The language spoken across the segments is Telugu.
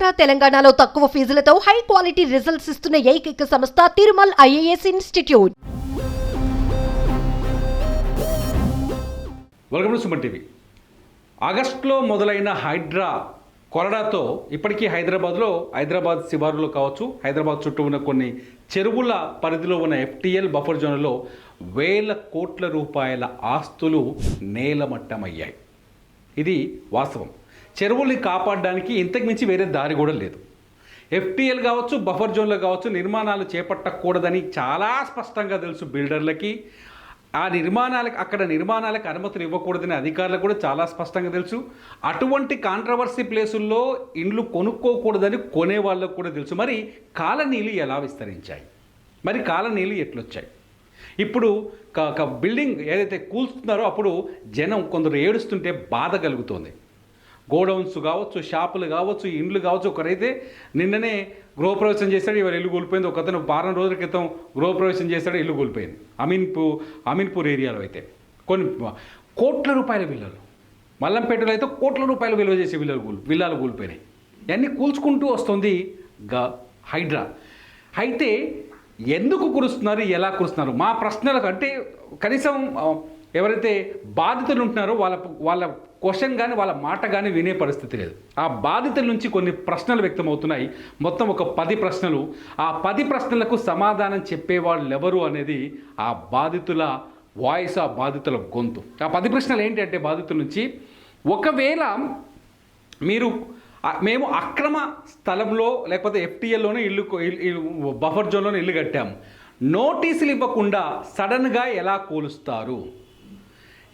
ఆంధ్ర తెలంగాణలో తక్కువ ఫీజులతో హై క్వాలిటీ రిజల్ట్స్ ఇస్తున్న ఏకైక సంస్థ Tirumal IAS institute. Welcome to Suman TV. ఆగస్టులో మొదలైన హైడ్రా కొరడాతో ఇప్పటికీ హైదరాబాద్లో హైదరాబాద్ శివారులో కావచ్చు హైదరాబాద్ చుట్టూ ఉన్న కొన్ని చెరువుల పరిధిలో ఉన్న ఎఫ్టీఎల్ బఫర్ జోన్లో వేల కోట్ల రూపాయల ఆస్తులు నేలమట్టమయ్యాయి. ఇది వాస్తవం. చెరువుల్ని కాపాడడానికి ఇంతకుమించి వేరే దారి కూడా లేదు. ఎఫ్టీఎల్ కావచ్చు బఫర్ జోన్లో కావచ్చు నిర్మాణాలు చేపట్టకూడదని చాలా స్పష్టంగా తెలుసు బిల్డర్లకి. ఆ నిర్మాణాలకు అక్కడ నిర్మాణాలకు అనుమతులు ఇవ్వకూడదని అధికారులకు కూడా చాలా స్పష్టంగా తెలుసు. అటువంటి కాంట్రవర్సీ ప్లేసుల్లో ఇండ్లు కొనుక్కోకూడదని కొనే వాళ్ళకు కూడా తెలుసు. మరి కాలనీలు ఎలా విస్తరించాయి? మరి కాలనీలు ఎట్లొచ్చాయి? ఇప్పుడు బిల్డింగ్ ఏదైతే కూల్స్తున్నారో అప్పుడు జనం కొందరు ఏడుస్తుంటే బాధ కలుగుతోంది. గోడౌన్స్ కావచ్చు షాపులు కావచ్చు ఇండ్లు కావచ్చు ఒకరైతే నిన్ననే గృహప్రవేశం చేశాడు ఇవాళ ఇల్లు కూలిపోయింది. ఒక అతను వారం రోజుల క్రితం గృహప్రవేశం చేశాడు ఇల్లు కూలిపోయింది. అమీన్పూర్ అమీన్పూర్ ఏరియాలో అయితే. కొన్ని కోట్ల రూపాయల విల్లలు. మల్లంపేటలో అయితే కోట్ల రూపాయలు విలువ చేసే విల్లలు కూలి విల్లాలు కూలిపోయినాయి. ఇవన్నీ కూల్చుకుంటూ వస్తుంది గ హైడ్రా. అయితే ఎందుకు కురుస్తున్నారు ఎలా కురుస్తున్నారు? మా ప్రశ్నలకు అంటే కనీసం ఎవరైతే బాధితులు ఉంటున్నారో వాళ్ళ వాళ్ళ క్వశ్చన్ కానీ వాళ్ళ మాట కానీ వినే పరిస్థితి లేదు. ఆ బాధితుల నుంచి కొన్ని ప్రశ్నలు వ్యక్తమవుతున్నాయి. మొత్తం ఒక పది ప్రశ్నలు. ఆ పది ప్రశ్నలకు సమాధానం చెప్పేవాళ్ళు ఎవరు అనేది ఆ బాధితుల వాయిస్ ఆ బాధితుల గొంతు. ఆ పది ప్రశ్నలు ఏంటంటే బాధితుల నుంచి ఒకవేళ మీరు మేము అక్రమ స్థలంలో లేకపోతే ఎఫ్టీఎల్లోనే ఇల్లు ఇల్లు- ఇల్లు బఫర్ జోన్లోనే ఇల్లు కట్టాము. నోటీసులు ఇవ్వకుండా సడన్గా ఎలా కూలుస్తారు?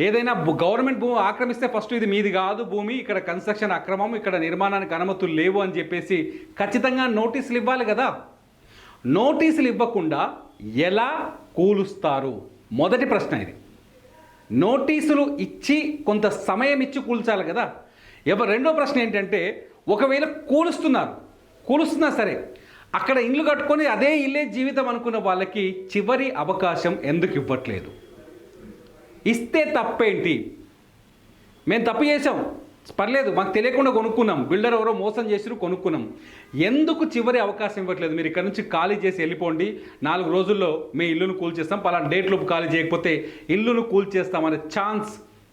ఏదైనా గవర్నమెంట్ భూమి ఆక్రమిస్తే ఫస్ట్ ఇది మీది కాదు భూమి ఇక్కడ కన్స్ట్రక్షన్ అక్రమం ఇక్కడ నిర్మాణానికి అనుమతులు లేవు అని చెప్పేసి ఖచ్చితంగా నోటీసులు ఇవ్వాలి కదా. నోటీసులు ఇవ్వకుండా ఎలా కూలుస్తారు? మొదటి ప్రశ్న ఇది. నోటీసులు ఇచ్చి కొంత సమయం ఇచ్చి కూల్చాలి కదా. ఎవ రెండో ప్రశ్న ఏంటంటే ఒకవేళ కూలుస్తున్నారు కూలుస్తున్నా సరే అక్కడ ఇల్లు కట్టుకొని అదే ఇల్లే జీవితం అనుకున్న వాళ్ళకి చివరి అవకాశం ఎందుకు ఇవ్వట్లేదు? ఇస్తే తప్పేంటి? మేము తప్పు చేసాం పర్లేదు మాకు తెలియకుండా కొనుక్కున్నాం. బిల్డర్ ఎవరో మోసం చేసిరు కొనుక్కున్నాం. ఎందుకు చివరి అవకాశం ఇవ్వట్లేదు? మీరు ఇక్కడ నుంచి ఖాళీ చేసి వెళ్ళిపోండి. నాలుగు రోజుల్లో మీ ఇల్లును కూల్చేస్తాం పలానా డేట్లోపు ఖాళీ చేయకపోతే ఇల్లును కూల్చేస్తామనే ఛాన్స్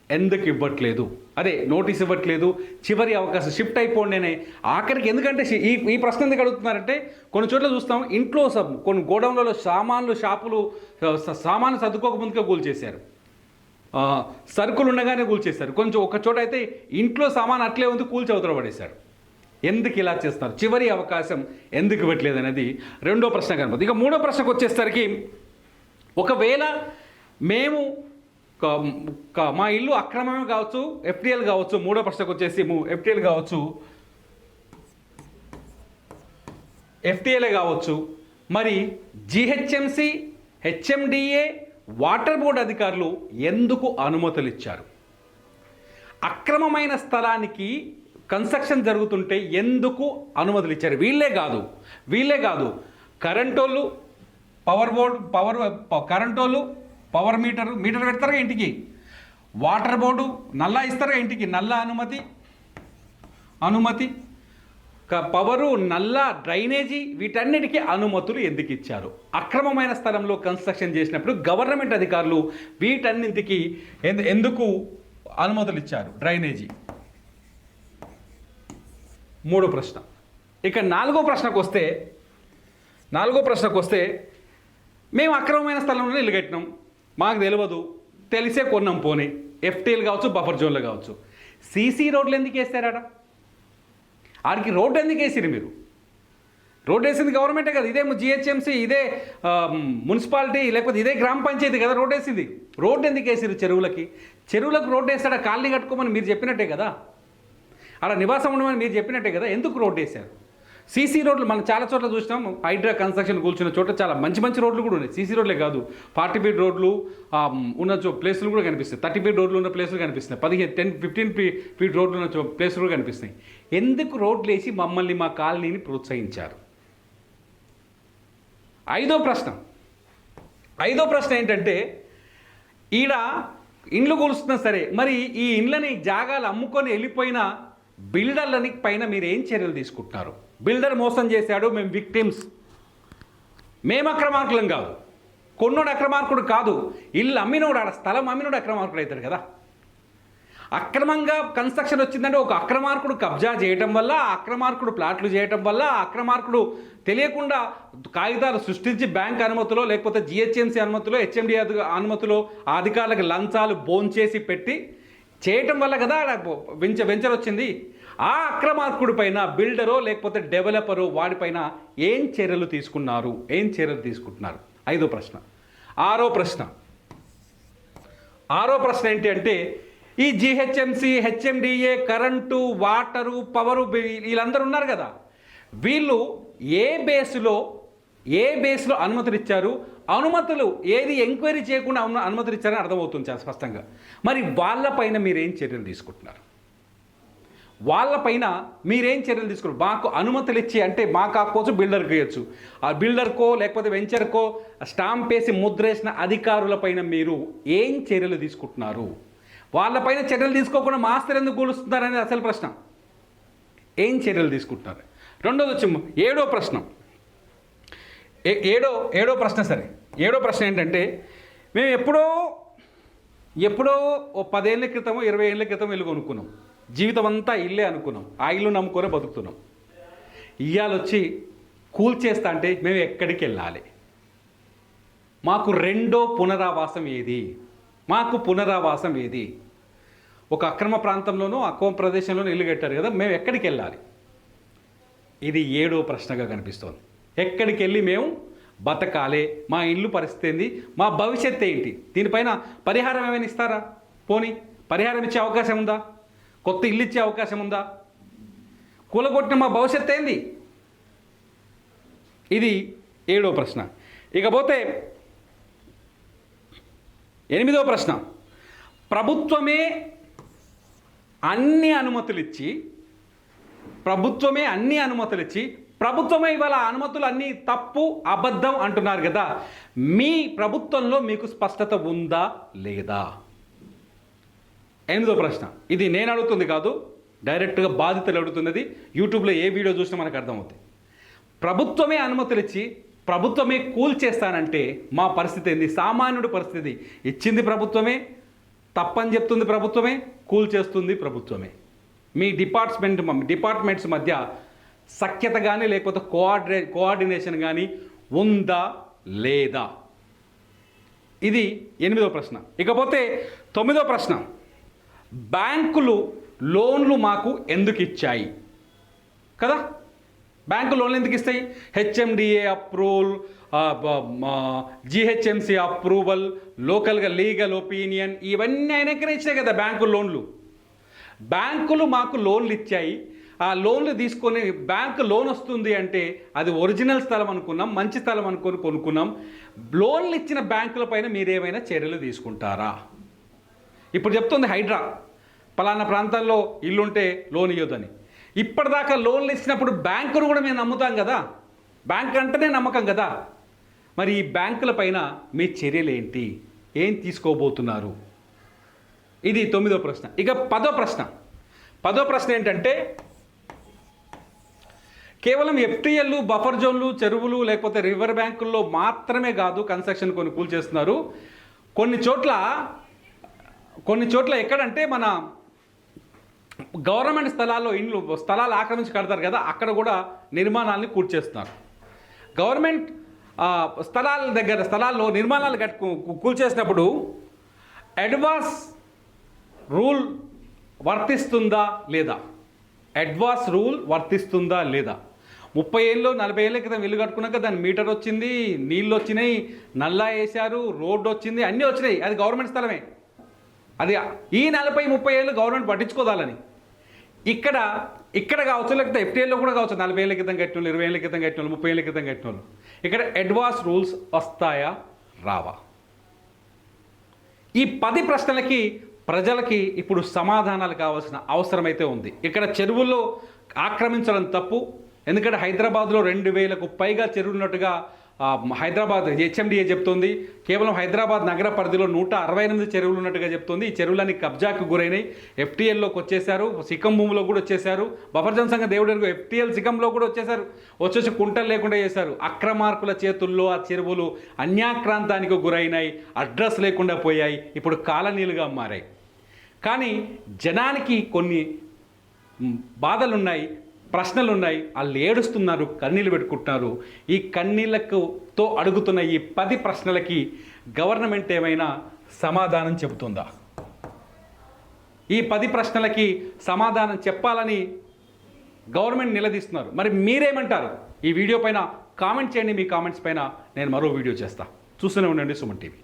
ఎందుకు ఇవ్వట్లేదు? అదే నోటీస్ ఇవ్వట్లేదు. చివరి అవకాశం షిఫ్ట్ అయిపోండినే ఆఖరికి ఎందుకంటే ఈ ఈ ప్రశ్న ఎందుకు అడుగుతున్నారంటే కొన్ని చోట్ల చూస్తాం ఇంట్లో కొన్ని గోడౌన్లలో సామాన్లు షాపులు సామాన్లు సర్దుకోక ముందుకే కూల్చేశారు సరుకులు ఉండగానే కూల్చేశారు. కొంచెం ఒక చోట అయితే ఇంట్లో సామాన్ అట్లే ఉంది కూల్చి అవతల పడేశారు. ఎందుకు ఇలా చేస్తారు చివరి అవకాశం ఎందుకు ఇవ్వట్లేదు అనేది రెండో ప్రశ్న కనపడుతుంది. ఇక మూడో ప్రశ్నకు వచ్చేసరికి ఒకవేళ మేము మా ఇల్లు అక్రమమే కావచ్చు ఎఫ్టీఎల్ కావచ్చు మూడో ప్రశ్నకు వచ్చేసి ఎఫ్టీఎల్ కావచ్చు ఎఫ్టీఎల్ఏ కావచ్చు మరి జిహెచ్ఎంసి హెచ్ఎండిఏ వాటర్ బోర్డ్ అధికారులు ఎందుకు అనుమతులు ఇచ్చారు అక్రమమైన స్థలానికి కన్స్ట్రక్షన్ జరుగుతుంటే ఎందుకు అనుమతులు ఇచ్చారు వీళ్ళే కాదు వీళ్ళే కాదు. కరెంటోళ్ళు పవర్ బోర్డు పవర్ ప- కరెంటోళ్ళు పవర్ మీటర్ మీటర్ పెడతారా ఇంటికి? వాటర్ బోర్డు నల్లా ఇస్తారా ఇంటికి? నల్ల అనుమతి అనుమతి పవరు నల్ల డ్రైనేజీ వీటన్నిటికీ అనుమతులు ఎందుకు ఇచ్చారు? అక్రమమైన స్థలంలో కన్స్ట్రక్షన్ చేసినప్పుడు గవర్నమెంట్ అధికారులు వీటన్నింటికి ఎందు- ఎందుకు అనుమతులు ఇచ్చారు? డ్రైనేజీ. మూడో ప్రశ్న. ఇక నాలుగో ప్రశ్నకు వస్తే నాలుగో ప్రశ్నకు వస్తే మేము అక్రమమైన స్థలంలో ఇల్లు కట్టినాం. మాకు తెలియదు తెలిసే కొన్నాం పోనీ. ఎఫ్టీఎల్ కావచ్చు బఫర్ జోన్లు కావచ్చు. సీసీ రోడ్లు ఎందుకు వేస్తారట? ఆడికి రోడ్డు ఎందుకు వేసిరు మీరు? రోడ్డు వేసింది గవర్నమెంటే కదా ఇదే జిహెచ్ఎంసీ ఇదే మున్సిపాలిటీ లేకపోతే ఇదే గ్రామ పంచాయతీ కదా రోడ్డు వేసింది. రోడ్డు ఎందుకు వేసిరు చెరువులకి? చెరువులకు రోడ్డు వేస్తాడా కాలనీ కట్టుకోమని మీరు చెప్పినట్టే కదా. అలా నివాసం ఉండమని మీరు చెప్పినట్టే కదా ఎందుకు రోడ్డు వేశారు? సీసీ రోడ్లు మనం చాలా చోట్ల చూసినాం. హైడ్రా కన్స్ట్రక్షన్ కూర్చున్న చోట చాలా మంచి మంచి రోడ్లు కూడా ఉన్నాయి. సీసీ రోడ్లే కాదు. ఫార్టీ ఫీట్ రోడ్లు ఉన్న చో ప్లేసులు కూడా కనిపిస్తాయి థర్టీ ఫీట్ రోడ్లు ఉన్న ప్లేసులు కనిపిస్తున్నాయి. పదిహేను టెన్ ఫిఫ్టీన్ ఫీట్ రోడ్లు ఉన్న ప్లేసులు కూడా కనిపిస్తున్నాయి. ఎందుకు రోడ్లు వేసి మమ్మల్ని మా కాలనీని ప్రోత్సహించారు? ఐదో ప్రశ్న. ఐదో ప్రశ్న ఏంటంటే ఈడ ఇండ్లు కూలుస్తున్నా సరే మరి ఈ ఇండ్లని జాగాలు అమ్ముకొని వెళ్ళిపోయిన బిల్డర్లని పైన మీరు ఏం చర్యలు తీసుకుంటున్నారు? బిల్డర్ మోసం చేశాడు మేము విక్టిమ్స్. మేము అక్రమార్కులం కాదు. కొన్నోడు అక్రమార్కుడు కాదు. ఇల్లు అమ్మినోడు ఆడ స్థలం అమ్మినోడు అక్రమార్కుడు అవుతాడు కదా. అక్రమంగా కన్స్ట్రక్షన్ వచ్చిందంటే ఒక అక్రమార్కుడు కబ్జా చేయటం వల్ల అక్రమార్కుడు ప్లాట్లు చేయటం వల్ల అక్రమార్కుడు తెలియకుండా కాగితాలు సృష్టించి బ్యాంక్ అనుమతిలో లేకపోతే జిహెచ్ఎంసీ అనుమతిలో హెచ్ఎండి అనుమతిలో అధికారులకు లంచాలు బోంచేసి పెట్టి చేయటం వల్ల కదా ఆడ వెంచర్ వచ్చింది ఆ అక్రమార్కుడి పైన బిల్డరో లేకపోతే డెవలపరో వాడిపైన ఏం చర్యలు తీసుకున్నారు? ఏం చర్యలు తీసుకుంటున్నారు? ఐదో ప్రశ్న. ఆరో ప్రశ్న. ఆరో ప్రశ్న ఏంటి అంటే ఈ GHMC HMDA current water power వీళ్ళందరూ ఉన్నారు కదా. వీళ్ళు ఏ బేస్లో ఏ బేస్లో అనుమతులు ఇచ్చారు అనుమతులు ఏది ఎంక్వైరీ చేయకుండా అనుమతులు ఇచ్చారని అర్థమవుతుంది చాలా స్పష్టంగా. మరి వాళ్ళపైన మీరేం చర్యలు తీసుకుంటున్నారు? వాళ్ళపైన మీరేం చర్యలు తీసుకున్నారు? మాకు అనుమతులు ఇచ్చి అంటే మాకు కాకపోవచ్చు బిల్డర్కి ఇవ్వచ్చు ఆ బిల్డర్కో లేకపోతే వెంచర్కో స్టాంప్ వేసి ముద్రేసిన అధికారులపైన మీరు ఏం చర్యలు తీసుకుంటున్నారు? వాళ్ళపైన చర్యలు తీసుకోకుండా మాస్టర్ ఎందుకు కూలుస్తున్నారనేది అసలు ప్రశ్న. ఏం చర్యలు తీసుకుంటున్నారు? రెండోది వచ్చి ఏడో ప్రశ్న. ఏ- ఏడో ఏడో ప్రశ్న సరే. ఏడో ప్రశ్న ఏంటంటే మేము ఎప్పుడో ఎప్పుడో ఓ పదేళ్ళ క్రితమో ఇరవై ఏళ్ళ క్రితం వెళ్ళి కొనుక్కున్నాం. జీవితం అంతా ఇల్లే అనుకున్నాం. ఆ ఇల్లు నమ్ముకొని బతుకుతున్నాం. ఇయ్యాలొచ్చి వచ్చి కూల్చేస్తా అంటే మేము ఎక్కడికి వెళ్ళాలి మాకు రెండో పునరావాసం ఏది? మాకు పునరావాసం ఏది? ఒక అక్రమ ప్రాంతంలోనూ అక్రమ ప్రదేశంలోనూ ఇల్లు కట్టారు కదా మేము ఎక్కడికి వెళ్ళాలి ఇది ఏడో ప్రశ్నగా కనిపిస్తోంది. ఎక్కడికి వెళ్ళి మేము బతకాలి? మా ఇల్లు పరిస్థితి ఏంది? మా భవిష్యత్ ఏంటి? దీనిపైన పరిహారం ఏమైనా ఇస్తారా? పోనీ పరిహారం ఇచ్చే అవకాశం ఉందా? కొత్త ఇల్లు ఇచ్చే అవకాశం ఉందా? కూలగొట్టిన మా భవిష్యత్ ఏంది? ఇది ఏడో ప్రశ్న. ఇకపోతే ఎనిమిదో ప్రశ్న. ప్రభుత్వమే అన్ని అనుమతులు ఇచ్చి ప్రభుత్వమే అన్ని అనుమతులు ఇచ్చి ప్రభుత్వమే ఇవాళ అనుమతులు అన్నీ తప్పు అబద్ధం అంటున్నారు కదా. మీ ప్రభుత్వంలో మీకు స్పష్టత ఉందా లేదా? ఎనిమిదో ప్రశ్న. ఇది నేను అడుగుతుంది కాదు డైరెక్ట్గా బాధితులు అడుగుతున్నది. యూట్యూబ్లో ఏ వీడియో చూసినా మనకు అర్థమవుతుంది ప్రభుత్వమే అనుమతులు ఇచ్చి ప్రభుత్వమే కూల్ చేస్తానంటే మా పరిస్థితి ఏంది? సామాన్యుడి పరిస్థితి. ఇచ్చింది ప్రభుత్వమే తప్పని చెప్తుంది ప్రభుత్వమే కూల్ చేస్తుంది ప్రభుత్వమే. మీ డిపార్ట్మెంట్ డిపార్ట్మెంట్స్ మధ్య సఖ్యత కానీ లేకపోతే కోఆర్డినే కోఆర్డినేషన్ కానీ ఉందా లేదా? ఇది ఎనిమిదో ప్రశ్న. ఇకపోతే తొమ్మిదో ప్రశ్న. బ్యాంకులు లోన్లు మాకు ఎందుకు ఇచ్చాయి? కదా? బ్యాంకు లోన్లు ఎందుకు ఇస్తాయి? హెచ్ఎండిఏ అప్రూవల్ జిహెచ్ఎంసి అప్రూవల్ లోకల్గా లీగల్ ఒపీనియన్ ఇవన్నీ ఆయనకనే ఇచ్చాయి కదా బ్యాంకు లోన్లు. బ్యాంకులు మాకు లోన్లు ఇచ్చాయి. ఆ లోన్లు తీసుకొని బ్యాంకు లోన్ వస్తుంది అంటే అది ఒరిజినల్ స్థలం అనుకున్నాం మంచి స్థలం అనుకొని కొనుక్కున్నాం. లోన్లు ఇచ్చిన బ్యాంకుల పైన మీరేమైనా చర్యలు తీసుకుంటారా? ఇప్పుడు చెప్తుంది హైడ్రా. పలానా ప్రాంతాల్లో ఇల్లుంటే లోన్ ఇవ్వదని ఇప్పటిదాకా లోన్లు ఇచ్చినప్పుడు బ్యాంకును కూడా మేము నమ్ముతాం కదా. బ్యాంక్ అంటేనే నమ్మకం కదా. మరి ఈ బ్యాంకుల పైన మీ చర్యలు ఏంటి ఏం తీసుకోబోతున్నారు? ఇది తొమ్మిదో ప్రశ్న. ఇక పదో ప్రశ్న. పదో ప్రశ్న ఏంటంటే కేవలం ఎఫ్టీఎల్లు బఫర్ జోన్లు చెరువులు లేకపోతే రివర్ బ్యాంకుల్లో మాత్రమే కాదు కన్స్ట్రక్షన్ కొన్ని కూల్చేస్తున్నారు కొన్ని చోట్ల కొన్ని చోట్ల ఎక్కడంటే మన గవర్నమెంట్ స్థలాల్లో ఇండ్లు స్థలాలు ఆక్రమించి కడతారు కదా అక్కడ కూడా నిర్మాణాలని కూల్చేస్తున్నారు. గవర్నమెంట్ స్థలాల దగ్గర స్థలాల్లో నిర్మాణాలు కట్టు కూల్చేసినప్పుడు అడ్వాన్స్ రూల్ వర్తిస్తుందా లేదా? అడ్వాన్స్ రూల్ వర్తిస్తుందా లేదా? ముప్పై ఏళ్ళు నలభై ఏళ్ళ క్రితం ఇల్లు కట్టుకున్నాక దాని మీటర్ వచ్చింది నీళ్ళు వచ్చినాయి నల్లా వేశారు రోడ్డు వచ్చింది అన్నీ వచ్చినాయి. అది గవర్నమెంట్ స్థలమే. అది ఈ నలభై ముప్పై ఏళ్ళు గవర్నమెంట్ పట్టించుకోదాలని. ఇక్కడ ఇక్కడ కావచ్చు లేకపోతే ఎఫ్టీఏలో కూడా కావచ్చు నలభై ఏళ్ళ క్రితం కట్టిన వాళ్ళు ఇరవై ఏళ్ళ క్రితం కట్టిన వాళ్ళు ముప్పై ఏళ్ళ క్రితం కట్టిన వాళ్ళు ఇక్కడ అడ్వాన్స్ రూల్స్ వస్తాయా? రావా. ఈ పది ప్రశ్నలకి ప్రజలకి ఇప్పుడు సమాధానాలు కావాల్సిన అవసరం అయితే ఉంది. ఇక్కడ చెరువుల్లో ఆక్రమించడం తప్పు. ఎందుకంటే హైదరాబాద్లో రెండు వేలకు పైగా చెరువులున్నట్టుగా హైదరాబాద్ హెచ్ఎండిఏ చెప్తోంది. కేవలం హైదరాబాద్ నగర పరిధిలో నూట అరవై ఎనిమిది చెరువులు ఉన్నట్టుగా చెప్తోంది. ఈ చెరువులన్నీ కబ్జాకు గురైనాయి. ఎఫ్టీఎల్లోకి వచ్చేసారు సిక్కం భూమిలో కూడా వచ్చేసారు బఫర్జన్ సంఘ దేవుడు ఎఫ్టీఎల్ సికంలో కూడా వచ్చేసారు వచ్చేసి కుంటలు లేకుండా చేశారు. అక్రమార్కుల చేతుల్లో ఆ చెరువులు అన్యాక్రాంతానికి గురైనాయి. అడ్రస్ లేకుండా పోయాయి. ఇప్పుడు కాలనీలుగా మారాయి. కానీ జనానికి కొన్ని బాధలున్నాయి. ప్రశ్నలు ఉన్నాయి వాళ్ళు ఏడుస్తున్నారు కన్నీళ్ళు పెట్టుకుంటున్నారు. ఈ కన్నీళ్ళకుతో అడుగుతున్న ఈ పది ప్రశ్నలకి గవర్నమెంట్ ఏమైనా సమాధానం చెబుతుందా? ఈ పది ప్రశ్నలకి సమాధానం చెప్పాలని గవర్నమెంట్ నిలదీస్తున్నారు. మరి మీరేమంటారు? ఈ వీడియో పైన కామెంట్ చేయండి మీ కామెంట్స్ పైన నేను మరో వీడియో చేస్తా. చూస్తూనే ఉండండి సుమన్ టీవీ.